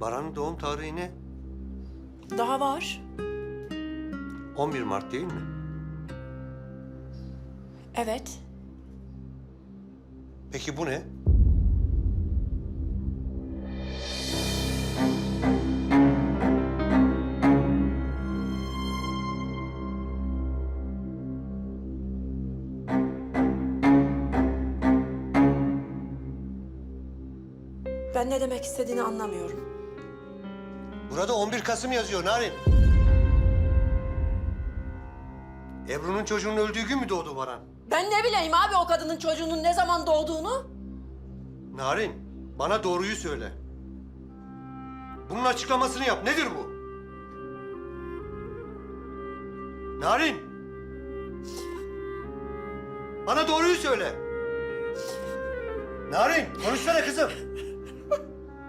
Baran'ın doğum tarihi ne? Daha var. 11 Mart değil mi? Evet. Peki bu ne? Ben ne demek istediğini anlamıyorum. Burada 11 Kasım yazıyor Narin. Ebru'nun çocuğunun öldüğü gün mü doğdu Baran? Ben ne bileyim abi o kadının çocuğunun ne zaman doğduğunu? Narin, bana doğruyu söyle. Bunun açıklamasını yap. Nedir bu? Narin! Bana doğruyu söyle. Narin, konuşsana kızım.